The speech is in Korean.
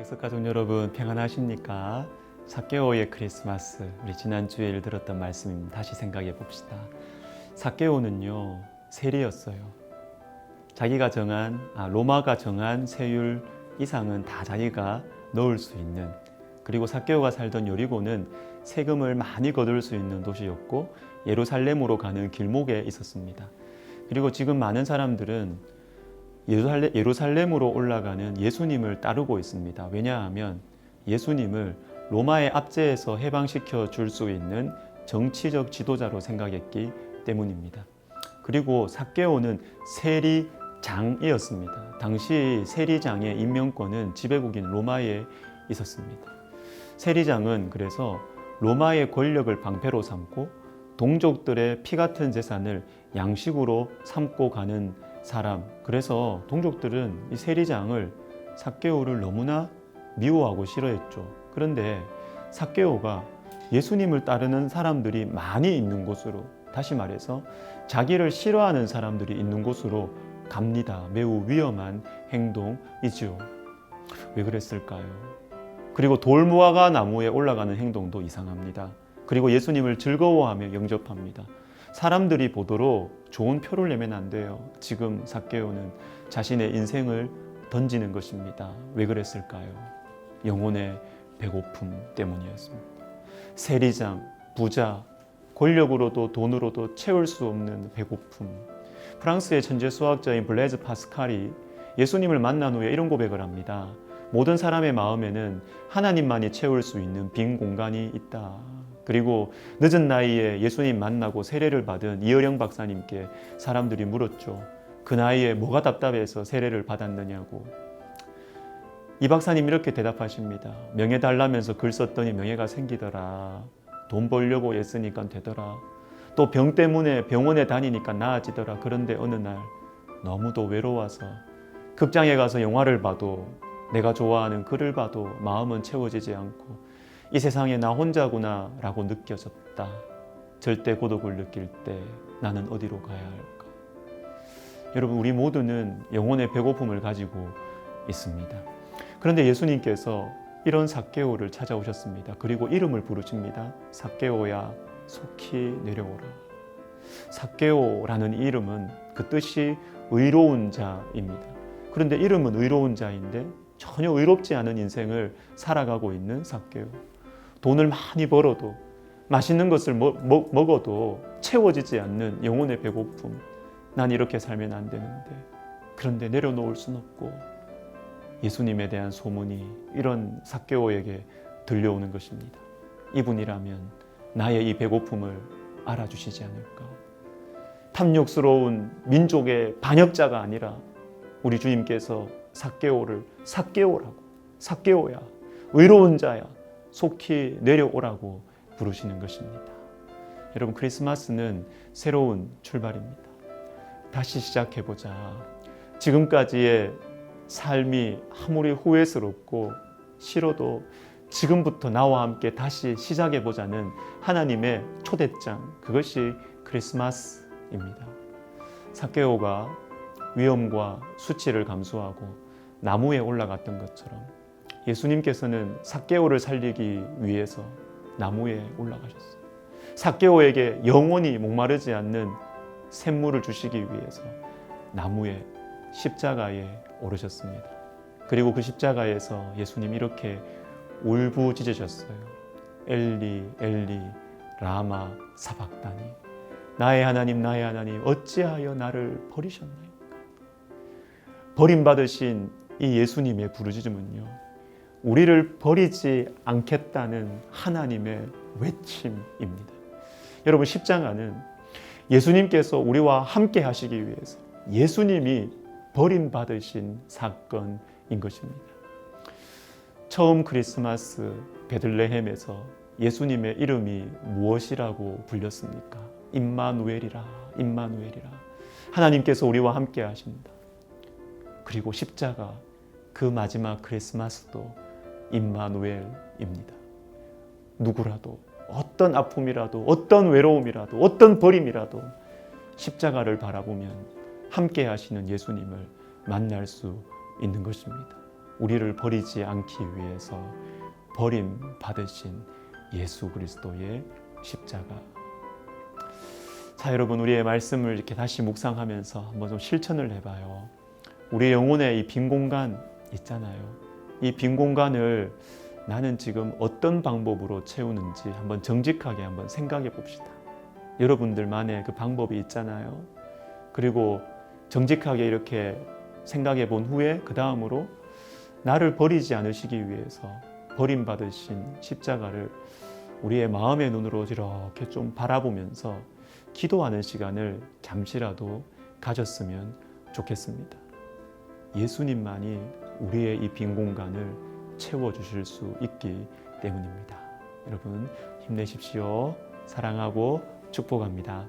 백석 가족 여러분 평안하십니까? 사케오의 크리스마스 우리 지난주에 들었던 말씀 다시 생각해 봅시다. 사케오는요 세리였어요. 자기가 정한 아, 로마가 정한 세율 이상은 다 자기가 넣을 수 있는 그리고 사케오가 살던 여리고는 세금을 많이 거둘 수 있는 도시였고 예루살렘으로 가는 길목에 있었습니다. 그리고 지금 많은 사람들은 예루살렘, 예루살렘 으로 올라가는 예수님을 따르고 있습니다. 왜냐하면 예수님을 로마의 압제에서 해방시켜 줄 수 있는 정치적 지도자로 생각했기 때문입니다. 그리고 사케오는 세리장이었습니다. 당시 세리장의 임명권은 지배국인 로마에 있었습니다. 세리장은 그래서 로마의 권력을 방패로 삼고 동족들의 피 같은 재산을 양식으로 삼고 가는 사람. 그래서 동족들은 이 세리장을 사케오를 너무나 미워하고 싫어했죠. 그런데 사케오가 예수님을 따르는 사람들이 많이 있는 곳으로 다시 말해서 자기를 싫어하는 사람들이 있는 곳으로 갑니다. 매우 위험한 행동이지요. 왜 그랬을까요? 그리고 돌무화과 나무에 올라가는 행동도 이상합니다. 그리고 예수님을 즐거워하며 영접합니다. 사람들이 보도록 좋은 표를 내면 안 돼요. 지금 사케오는 자신의 인생을 던지는 것입니다. 왜 그랬을까요? 영혼의 배고픔 때문이었습니다. 세리장, 부자, 권력으로도 돈으로도 채울 수 없는 배고픔. 프랑스의 천재 수학자인 블레즈 파스칼이 예수님을 만난 후에 이런 고백을 합니다. 모든 사람의 마음에는 하나님만이 채울 수 있는 빈 공간이 있다. 그리고 늦은 나이에 예수님 만나고 세례를 받은 이어령 박사님께 사람들이 물었죠. 그 나이에 뭐가 답답해서 세례를 받았느냐고. 이 박사님 이렇게 대답하십니다. 명예 달라면서 글 썼더니 명예가 생기더라. 돈 벌려고 애쓰니까 되더라. 또 병 때문에 병원에 다니니까 나아지더라. 그런데 어느 날 너무도 외로워서 극장에 가서 영화를 봐도 내가 좋아하는 글을 봐도 마음은 채워지지 않고 이 세상에 나 혼자구나 라고 느껴졌다. 절대 고독을 느낄 때 나는 어디로 가야 할까? 여러분, 우리 모두는 영혼의 배고픔을 가지고 있습니다. 그런데 예수님께서 이런 사케오를 찾아오셨습니다. 그리고 이름을 부르십니다. 사케오야, 속히 내려오라. 사케오라는 이름은 그 뜻이 의로운 자입니다. 그런데 이름은 의로운 자인데 전혀 의롭지 않은 인생을 살아가고 있는 사케오. 돈을 많이 벌어도 맛있는 것을 먹, 먹, 먹어도 채워지지 않는 영혼의 배고픔. 난 이렇게 살면 안 되는데. 그런데 내려놓을 순 없고 예수님에 대한 소문이 이런 사케오에게 들려오는 것입니다. 이분이라면 나의 이 배고픔을 알아주시지 않을까. 탐욕스러운 민족의 반역자가 아니라 우리 주님께서 사케오를 사케오라고 사케오야 의로운 자야 속히 내려오라고 부르시는 것입니다. 여러분 크리스마스는 새로운 출발입니다. 다시 시작해 보자. 지금까지의 삶이 아무리 후회스럽고 싫어도 지금부터 나와 함께 다시 시작해 보자는 하나님의 초대장 그것이 크리스마스입니다. 사케오가 위험과 수치를 감수하고 나무에 올라갔던 것처럼 예수님께서는 사케오를 살리기 위해서 나무에 올라가셨어요. 사케오에게 영원히 목마르지 않는 샘물을 주시기 위해서 나무에 십자가에 오르셨습니다. 그리고 그 십자가에서 예수님 이렇게 울부짖으셨어요. 엘리 엘리 라마 사박다니 나의 하나님 나의 하나님 어찌하여 나를 버리셨나이까 버림받으신 이 예수님의 부르짖음은요 우리를 버리지 않겠다는 하나님의 외침입니다 여러분 십자가는 예수님께서 우리와 함께 하시기 위해서 예수님이 버림받으신 사건인 것입니다 처음 크리스마스 베들레헴에서 예수님의 이름이 무엇이라고 불렸습니까? 임마누엘이라, 임마누엘이라. 하나님께서 우리와 함께 하신다. 그리고 십자가 그 마지막 크리스마스도 임마누엘입니다. 누구라도 어떤 아픔이라도 어떤 외로움이라도 어떤 버림이라도 십자가를 바라보면 함께 하시는 예수님을 만날 수 있는 것입니다. 우리를 버리지 않기 위해서 버림 받으신 예수 그리스도의 십자가. 자, 여러분 우리의 말씀을 이렇게 다시 묵상하면서 한번 좀 실천을 해봐요. 우리 영혼의 이 빈 공간 있잖아요. 이 빈 공간을 나는 지금 어떤 방법으로 채우는지 한번 정직하게 한번 생각해 봅시다. 여러분들만의 그 방법이 있잖아요. 그리고 정직하게 이렇게 생각해 본 후에 그 다음으로 나를 버리지 않으시기 위해서 버림받으신 십자가를 우리의 마음의 눈으로 이렇게 좀 바라보면서 기도하는 시간을 잠시라도 가졌으면 좋겠습니다. 예수님만이 우리의 이 빈 공간을 채워주실 수 있기 때문입니다. 여러분 힘내십시오. 사랑하고 축복합니다.